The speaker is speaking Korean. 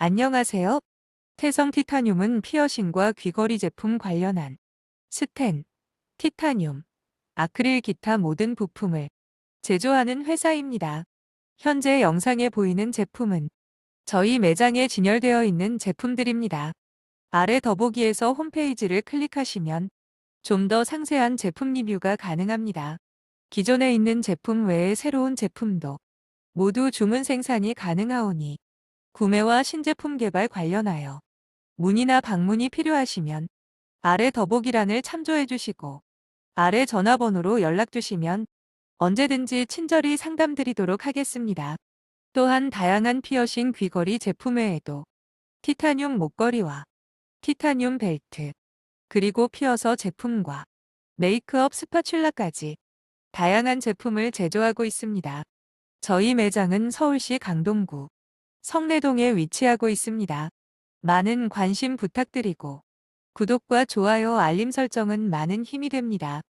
안녕하세요. 태성 티타늄은 피어싱과 귀걸이 제품 관련한 스텐, 티타늄, 아크릴 기타 모든 부품을 제조하는 회사입니다. 현재 영상에 보이는 제품은 저희 매장에 진열되어 있는 제품들입니다. 아래 더보기에서 홈페이지를 클릭하시면 좀 더 상세한 제품 리뷰가 가능합니다. 기존에 있는 제품 외에 새로운 제품도 모두 주문 생산이 가능하오니 구매와 신제품 개발 관련하여 문의나 방문이 필요하시면 아래 더보기란을 참조해 주시고 아래 전화번호로 연락 주시면 언제든지 친절히 상담드리도록 하겠습니다. 또한 다양한 피어싱 귀걸이 제품 외에도 티타늄 목걸이와 티타늄 벨트, 그리고 피어서 제품과 메이크업 스파츌라까지 다양한 제품을 제조하고 있습니다. 저희 매장은 서울시 강동구 성내동에 위치하고 있습니다. 많은 관심 부탁드리고 구독과 좋아요 알림 설정은 많은 힘이 됩니다.